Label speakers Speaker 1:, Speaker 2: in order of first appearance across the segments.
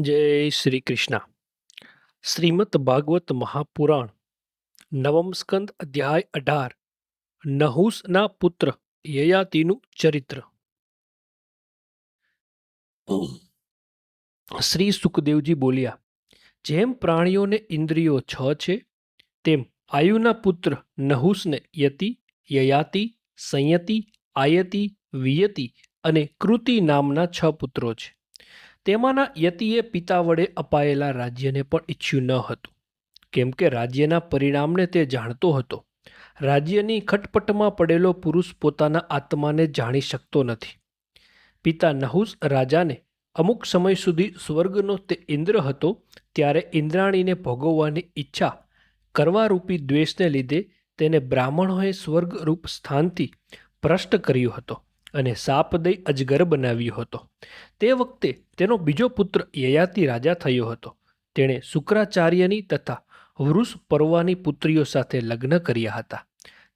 Speaker 1: જય શ્રી કૃષ્ણ. શ્રીમદ ભાગવત મહાપુરાણ, નવમ સ્કંદ અધ્યાય અઢાર, નહુસના પુત્ર યયાતિનું ચરિત્ર. શ્રી સુખદેવજી બોલ્યા, જેમ પ્રાણીઓને ઇન્દ્રિયો છ છે, તેમ આયુના પુત્ર નહુસને યતિ, યયાતિ, સંયતિ, આયતિ, વિયતિ અને કૃતિ નામના છ પુત્રો છે. તેમાંના યતિએ પિતા વડે અપાયેલા રાજ્યને પણ ઈચ્છ્યું ન હતું. કેમ કે રાજ્યના પરિણામને તે જાણતો હતો. રાજ્યની ખટપટમાં પડેલો પુરુષ પોતાના આત્માને જાણી શકતો નથી. પિતા નહુસ રાજાને અમુક સમય સુધી સ્વર્ગનો તે ઇન્દ્ર હતો, ત્યારે ઇન્દ્રાણીને ભોગવવાની ઈચ્છા કરવારૂપી દ્વેષને લીધે તેને બ્રાહ્મણોએ સ્વર્ગરૂપ સ્થાનથી ભ્રષ્ટ કર્યો હતો. અને સાપ દઈ અજગર બનાવ્યો હતો. તે વખતે તેનો બીજો પુત્ર યયાતિ રાજા થયો હતો. તેણે શુક્રાચાર્યની તથા વૃષ પર્વાની પુત્રીઓ સાથે લગ્ન કર્યા હતા.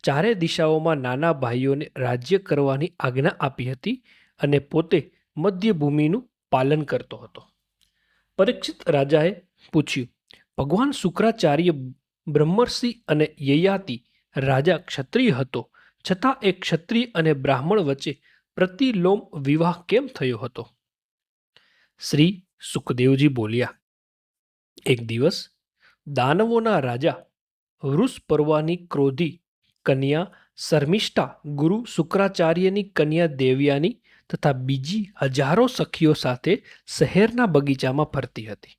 Speaker 1: ચારે દિશાઓમાં નાના ભાઈઓને રાજ્ય કરવાની આજ્ઞા આપી હતી અને પોતે મધ્યભૂમિનું પાલન કરતો હતો. પરીક્ષિત રાજાએ પૂછ્યું, ભગવાન શુક્રાચાર્ય બ્રહ્મર્ષિ અને યયાતિ રાજા ક્ષત્રિય હતો, છતાં એ ક્ષત્રિય અને બ્રાહ્મણ વચ્ચે પ્રતિલોમ વિવાહ કેમ થયો હતો? શ્રી સુખદેવજી બોલ્યા, એક દિવસ દાનવોના રાજા વૃષપર્વાની ક્રોધી કન્યા શર્મિષ્ઠા ગુરુ શુક્રાચાર્યની કન્યા દેવ્યાની તથા બીજી હજારો સખીઓ સાથે શહેરના બગીચામાં ફરતી હતી.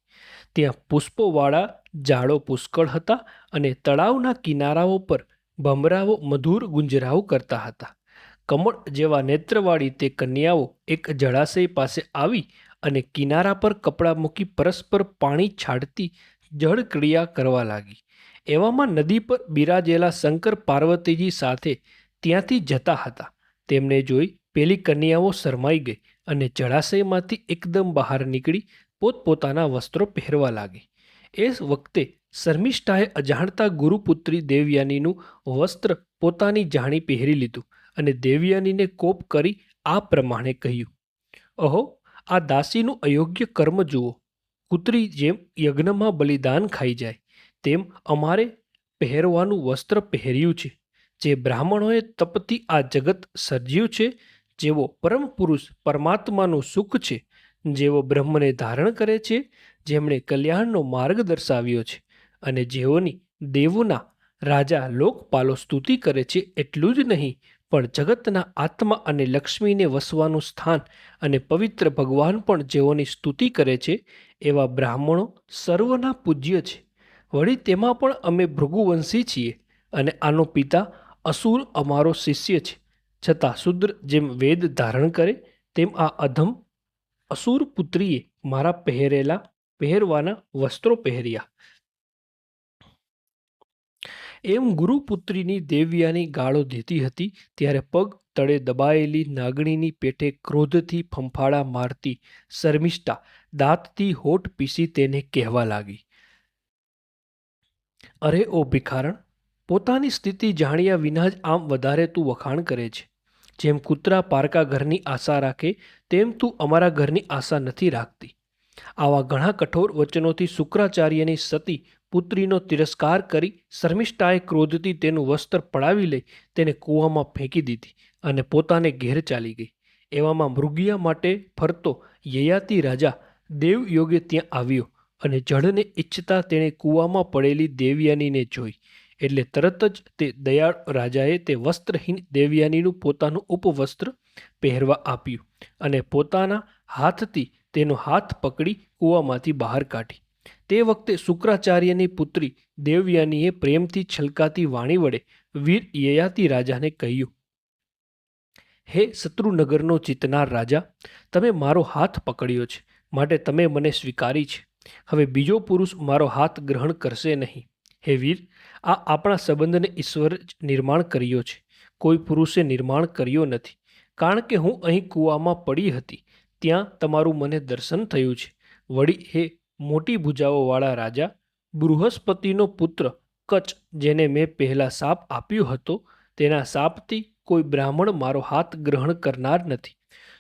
Speaker 1: ત્યાં પુષ્પોવાળા ઝાડો પુષ્કળ હતા અને તળાવના કિનારાઓ પર ભમરાઓ મધુર ગુંજરાઓ કરતા હતા. કમળ જેવા નેત્રવાળી તે કન્યાઓ એક જળાશય પાસે આવી અને કિનારા પર કપડાં મૂકી પરસ્પર પાણી છાડતી જળ ક્રિયા કરવા લાગી. એવામાં નદી પર બિરાજેલા શંકર પાર્વતીજી સાથે ત્યાંથી જતા હતા. તેમને જોઈ પેલી કન્યાઓ શરમાઈ ગઈ અને જળાશયમાંથી એકદમ બહાર નીકળી પોતપોતાના વસ્ત્રો પહેરવા લાગી. એ વખતે શર્મિષ્ઠાએ અજાણતા ગુરુપુત્રી દેવયાનીનું વસ્ત્ર પોતાની જાણી પહેરી લીધું. અને દેવયાનીને કોપ કરી આ પ્રમાણે કહ્યું, અહો, આ દાસીનું અયોગ્ય કર્મ જુઓ. કૂતરી જેમ યજ્ઞમાં બલિદાન ખાઈ જાય, તેમ અમારે પહેરવાનું વસ્ત્ર પહેર્યું છે. જે બ્રાહ્મણોએ તપથી આ જગત સર્જ્યું છે, જેવો પરમ પુરુષ પરમાત્માનું સુખ છે, જેવો બ્રહ્મને ધારણ કરે છે, જેમણે કલ્યાણનો માર્ગ દર્શાવ્યો છે અને જેઓની દેવોના રાજા લોકપાલો સ્તુતિ કરે છે એટલું જ નહીં, પણ જગતના આત્મા અને લક્ષ્મીને વસવાનું સ્થાન અને પવિત્ર ભગવાન પણ જેઓની સ્તુતિ કરે છે, એવા બ્રાહ્મણો સર્વના પૂજ્ય છે. વળી તેમાં પણ અમે ભૃગુવંશી છીએ અને આનો પિતા અસુર અમારો શિષ્ય છે. છતાં શુદ્ર જેમ વેદ ધારણ કરે, તેમ આ અધમ અસુર પુત્રીએ મારા પહેરેલા, પહેરવાના વસ્ત્રો પહેર્યા. એમ ગુરુપુત્રીની દેવ્યાની ગાળો દેતી હતી, ત્યારે પગ તળે દબાયેલી નાગણીની પેટે ક્રોધથી ફંફાળા મારતી શર્મિષ્ઠા દાંતથી હોઠ પીસી તેને કહેવા લાગી. અરે ઓ ભિખારણ, પોતાની સ્થિતિ જાણ્યા વિના જ આમ વધારે તું વખાણ કરે છે. જેમ કૂતરા પારકા ઘરની આશા રાખે, તેમ તું અમારા ઘરની આશા નથી રાખતી. આવા ઘણા કઠોર વચનોથી શુક્રાચાર્યની સતી પુત્રીનો તિરસ્કાર કરી શર્મિષ્ઠાએ ક્રોધથી તેનું વસ્ત્ર પડાવી લઈ તેને કૂવામાં ફેંકી દીધી અને પોતાને ઘેર ચાલી ગઈ. એવામાં મૃગિયા માટે ફરતો યયાતિ રાજા દેવયોગે ત્યાં આવ્યો અને જળને ઈચ્છતા તેણે કૂવામાં પડેલી દેવયાનીને જોઈ. એટલે તરત જ તે દયાળ રાજાએ તે વસ્ત્રહીન દેવયાનીનું પોતાનું ઉપવસ્ત્ર પહેરવા આપ્યું અને પોતાના હાથથી તેનો હાથ પકડી કૂવામાંથી બહાર કાઢી. તે વખતે શુક્રાચાર્યની પુત્રી દેવયાનીએ પ્રેમથી છલકાતી વાણી વડે વીર યયાતિ રાજાને કહ્યું, હે શત્રુનગરનો જીતનાર રાજા, તમે મારો હાથ પકડ્યો છે, માટે તમે મને સ્વીકારી છે. હવે બીજો પુરુષ મારો હાથ ગ્રહણ કરશે નહીં. હે વીર, આ આપણા સંબંધને ઈશ્વર જ નિર્માણ કર્યો છે. કોઈ પુરુષે નિર્માણ કર્યો નથી. કારણ કે હું અહીં કૂવામાં પડી હતી, ત્યાં તમારું મને દર્શન થયું છે. વળી હે મોટી ભુજાઓવાળા રાજા બૃહસ્પતિનો પુત્ર કચ જેને મેં પહેલાં સાપ આપ્યો હતો, તેના સાપથી કોઈ બ્રાહ્મણ મારો હાથ ગ્રહણ કરનાર નથી.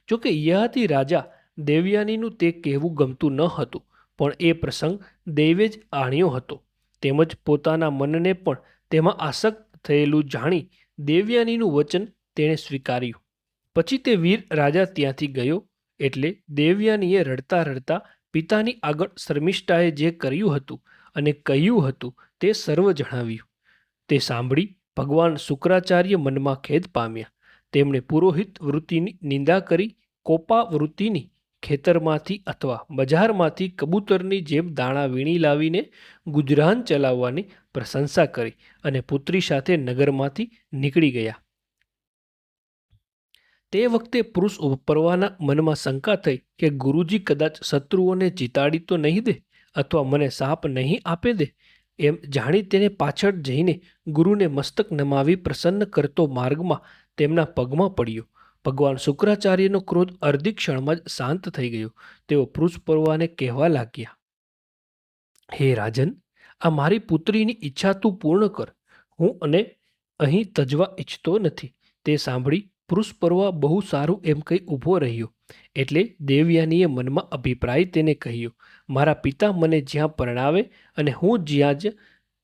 Speaker 1: જોકે યહાતી રાજા દેવયાનીનું તે કહેવું ગમતું ન હતું, પણ એ પ્રસંગ દૈવે જ આણ્યો હતો. તેમજ પોતાના મનને પણ તેમાં આસક્ત થયેલું જાણી દેવયાનીનું વચન તેણે સ્વીકાર્યું. પછી તે વીર રાજા ત્યાંથી ગયો, એટલે દેવયાનીએ રડતા રડતા પિતાની આગળ શર્મિષ્ઠાએ જે કર્યું હતું અને કહ્યું હતું તે સર્વ જણાવ્યું. તે સાંભળી ભગવાન શુક્રાચાર્ય મનમાં ખેદ પામ્યા. તેમણે પુરોહિત વૃત્તિની નિંદા કરી, કોપા વૃત્તિની ખેતરમાંથી અથવા બજારમાંથી કબૂતરની જેમ દાણા વીણી લાવીને ગુજરાન ચલાવવાની પ્રશંસા કરી અને પુત્રી સાથે નગરમાંથી નીકળી ગયા. તે વખતે પુરુષ ઉપરવાના મનમાં શંકા થઈ કે ગુરુજી કદાચ શત્રુઓને જીતાડી તો નહીં દે અથવા મને સાપ નહીં આપે દે, એમ જાણી તેને પાછળ જઈને ગુરુને મસ્તક નમાવી પ્રસન્ન કરતો માર્ગમાં તેમના પગમાં પડ્યો. ભગવાન શુક્રાચાર્યનો ક્રોધ અર્ધી ક્ષણમાં જ શાંત થઈ ગયો. તેઓ પુરુષ પરવાને કહેવા લાગ્યા, હે રાજન, આ મારી પુત્રીની ઈચ્છા તું પૂર્ણ કર. હું અને અહીં તજવા ઈચ્છતો નથી. તે સાંભળી પુરુષ પર્વ બહુ સારું એમ કહી ઊભો રહ્યો. એટલે દેવયાનીએ મનમાં અભિપ્રાય તેને કહ્યો, મારા પિતા મને જ્યાં પરણાવે અને હું જ્યાં જ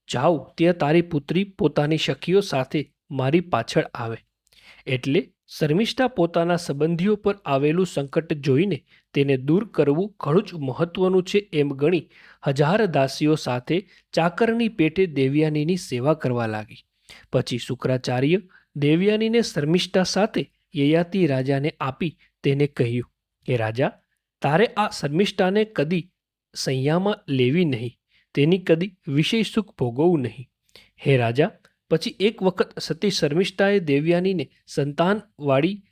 Speaker 1: જાઉં, ત્યાં તારી પુત્રી પોતાની સખીઓ સાથે મારી પાછળ આવે. એટલે શર્મિષ્ઠા પોતાના સંબંધીઓ પર આવેલું સંકટ જોઈને તેને દૂર કરવું ઘણું જ મહત્વનું છે એમ ગણી હજાર દાસીઓ સાથે ચાકરની પેટે દેવયાનીની સેવા કરવા લાગી. પછી શુક્રાચાર્ય દેવયાનીને શર્મિષ્ઠા સાથે યયાતિ રાજાને આપી તેને કહ્યું કે રાજા, તારે આ શર્મિષ્ઠાને કદી સંયામાં લેવી નહીં. તેની કદી વિષય સુખ ભોગવવું નહીં. હે રાજા, પછી એક વખત સતી શર્મિષ્ઠાએ દેવયાનીને સંતાનવાળી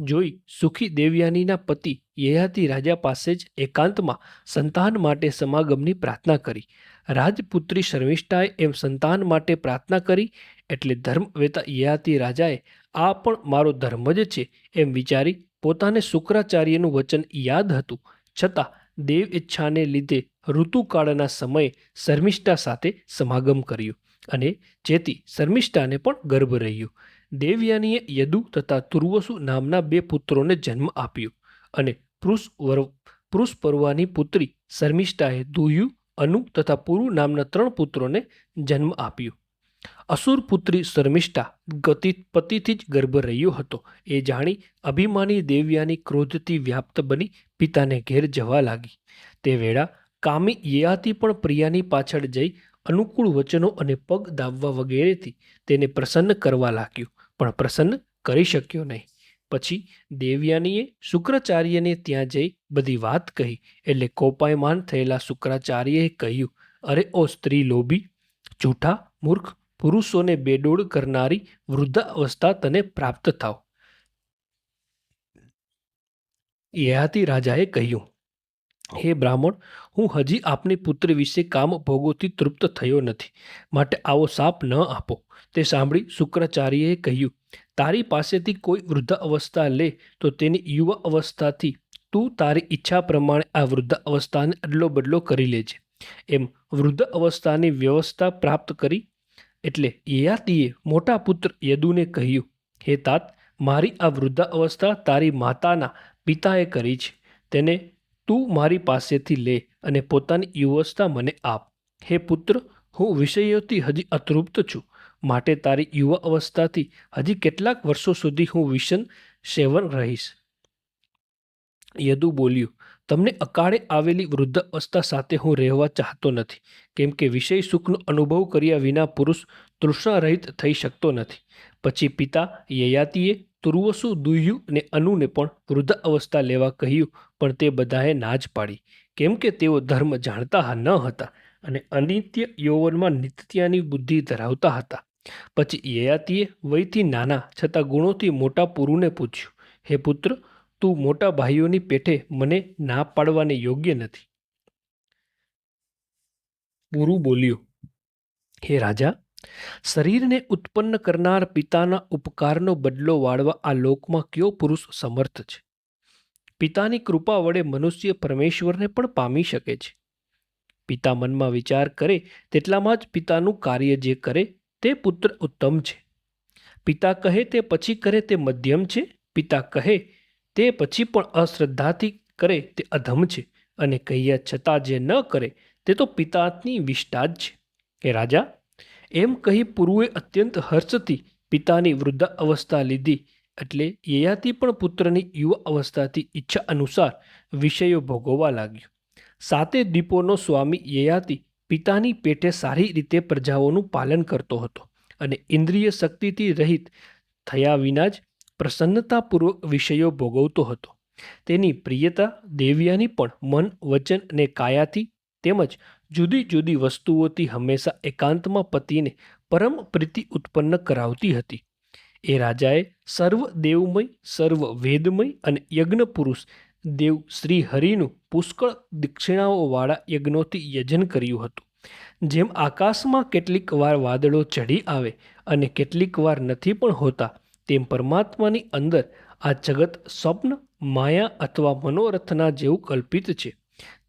Speaker 1: જોઈ સુખી દેવયાનીના પતિ યયાતિ રાજા પાસે જ એકાંતમાં સંતાન માટે સમાગમની પ્રાર્થના કરી. રાજપુત્રી શર્મિષ્ઠાએ એમ સંતાન માટે પ્રાર્થના કરી એટલે ધર્મવેતા યયાતિ રાજાએ, આ પણ મારો ધર્મ જ છે એમ વિચારી પોતાને શુક્રાચાર્યનું વચન યાદ હતું. છતાં દેવ ઈચ્છાને લીધે ઋતુકાળના સમયે શર્મિષ્ઠા સાથે સમાગમ કર્યું અને જેથી શર્મિષ્ઠાને પણ ગર્ભ રહ્યો. દેવયાનીએ યદુ તથા તુર્વસુ નામના બે પુત્રોને જન્મ આપ્યો અને પુરુષ વર પુરુષ પર્વાની પુત્રી શર્મિષ્ઠાએ દુયુ અનુ તથા પુરુ નામના ત્રણ પુત્રોને જન્મ આપ્યો. અસુર પુત્રી શર્મિષ્ઠા ગતિ પતિથી જ ગર્ભ રહ્યો હતો. એ જાણી અભિમાની દેવ્યાની ક્રોધથી વ્યાપ્ત બની પિતાને ઘેર જવા લાગી. તે વેળા કામી યયાતિ પણ પ્રિયાની પાછળ જઈ અનુકૂળ વચનો અને પગ દાવવા વગેરેથી તેને પ્રસન્ન કરવા લાગ્યો, પણ પ્રસન્ન કરી શક્યો નહીં. પછી દેવ્યાનીએ શુક્રાચાર્યને ત્યાં જઈ બધી વાત કહી, એટલે કોપાયમાન થયેલા શુક્રાચાર્યએ કહ્યું, અરે ઓ સ્ત્રી લોભી જૂઠા મૂર્ખ પુરુષોને બેડોળ કરનારી વૃદ્ધાવસ્થા તને પ્રાપ્ત થાવ. યહાતી રાજાએ કહ્યું, હે બ્રાહ્મણ, હું હજી આપની પુત્રી વિશે કામ ભોગોથી તૃપ્ત થયો નથી. માટે આવો સાપ ન આપો. તે સાંભળી શુક્રાચાર્યએ કહ્યું, તારી પાસેથી કોઈ વૃદ્ધ અવસ્થા લે તો તેની યુવા અવસ્થાથી તું તારી ઈચ્છા પ્રમાણે આ વૃદ્ધ અવસ્થાને અદલો બદલો કરી લેજે. એમ વૃદ્ધ અવસ્થાની વ્યવસ્થા પ્રાપ્ત કરી એટલે યયાતિએ મોટા પુત્ર યદુને કહ્યું, હે તાત, મારી આ વૃદ્ધાવસ્થા તારી માતાના પિતાએ કરી છે. તેને તું મારી પાસેથી લે અને પોતાની યુવસ્થા મને આપ. હે પુત્ર, હું વિષયોથી હજી અતૃપ્ત છું. માટે તારી યુવા અવસ્થાથી હજી કેટલાક વર્ષો સુધી હું વિષન સેવન રહીશ. યદુ બોલ્યું તમને અકાળે આવેલી વૃદ્ધ અવસ્થા સાથે હું રહેવા ચાહતો નથી, કેમ કે વિષય સુખનો અનુભવ કર્યા વિના પુરુષ તૃષ્ણારહિત થઈ શકતો નથી. પછી પિતા યયાતિએ તુર્વસુ દુહ્યુ અને અનુને પણ વૃદ્ધ અવસ્થા લેવા કહ્યું, પણ તે બધાએ ના જ પાડી. કેમ કે તેઓ ધર્મ જાણતા ન હતા અને અનિત્ય યૌવનમાં નિત્યાની બુદ્ધિ ધરાવતા હતા. પછી યયાતિએ વયથી નાના છતાં ગુણોથી મોટા પુરુને પૂછ્યું, હે પુત્ર તું મોટા ભાઈઓની પેઠે મને ના પાડવાને યોગ્ય નથી. પૂરું બોલ્યું, હે રાજા, શરીરને ઉત્પન્ન કરનાર પિતાના ઉપકારનો બદલો વાળવા આ લોકમાં કયો પુરુષ સમર્થ છે? પિતાની કૃપા વડે મનુષ્ય પરમેશ્વરને પણ પામી શકે છે. પિતા મનમાં વિચાર કરે તેટલામાં જ પિતાનું કાર્ય જે કરે તે પુત્ર ઉત્તમ છે. પિતા કહે તે પછી કરે તે મધ્યમ છે. પિતા કહે તે પછી પણ અશ્રદ્ધાથી કરે તે અધમ છે અને કહ્યા છતાં જે ન કરે તે તો પિતાની વિષ્ટા જ છે. કે રાજા, એમ કહી પુરુએ અત્યંત હર્ષથી પિતાની વૃદ્ધા અવસ્થા લીધી એટલે યયાતિ પણ પુત્રની યુવા અવસ્થાથી ઈચ્છા અનુસાર વિષયો ભોગવવા લાગ્યો. સાતે દીપોનો સ્વામી યયાતિ પિતાની પેટે સારી રીતે પ્રજાઓનું પાલન કરતો હતો અને ઇન્દ્રિય શક્તિથી રહિત થયા વિના જ પ્રસન્નતાપૂર્વક વિષયો ભોગવતો હતો. તેની પ્રિયતા, દેવ્યાની પણ મન, વચન અને કાયાથી તેમજ જુદી જુદી વસ્તુઓથી હંમેશા એકાંતમાં પતિને પરમ પ્રીતિ ઉત્પન્ન કરાવતી હતી. એ રાજાએ સર્વ દેવમય, સર્વ વેદમય અને યજ્ઞ પુરુષ દેવ શ્રી હરિનું પુષ્કળ દક્ષિણાઓવાળા યજ્ઞોથી યજન કર્યું હતું. જેમ આકાશમાં કેટલીક વાર વાદળો ચઢી આવે અને કેટલીક વાર નથી પણ હોતા તેમ પરમાત્માની અંદર આ જગત સ્વપ્ન, માયા અથવા મનોરથના જેવું કલ્પિત છે.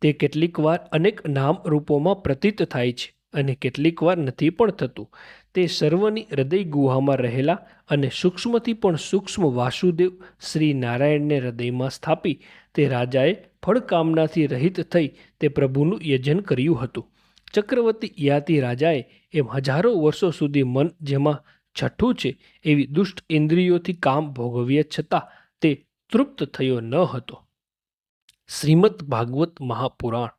Speaker 1: તે કેટલીકવાર અનેક નામ રૂપોમાં પ્રતીત થાય છે અને કેટલીકવાર નથી પણ થતું. તે સર્વની હૃદય ગુહામાં રહેલા અને સૂક્ષ્મથી પણ સૂક્ષ્મ વાસુદેવ શ્રી નારાયણને હૃદયમાં સ્થાપી તે રાજાએ ફળકામનાથી રહિત થઈ તે પ્રભુનું યજન કર્યું હતું. ચક્રવર્તી યાતિ રાજાએ એમ હજારો વર્ષો સુધી મન જેમાં છઠ્ઠું છે, એવી દુષ્ટ ઇન્દ્રિયોથી કામ ભોગવીએ છતાં તે તૃપ્ત થયો ન હતો. શ્રીમદ ભાગવત મહાપુરાણ,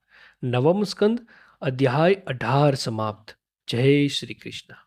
Speaker 1: નવમ સ્કંદ, અધ્યાય અઢાર સમાપ્ત. જય શ્રી કૃષ્ણ.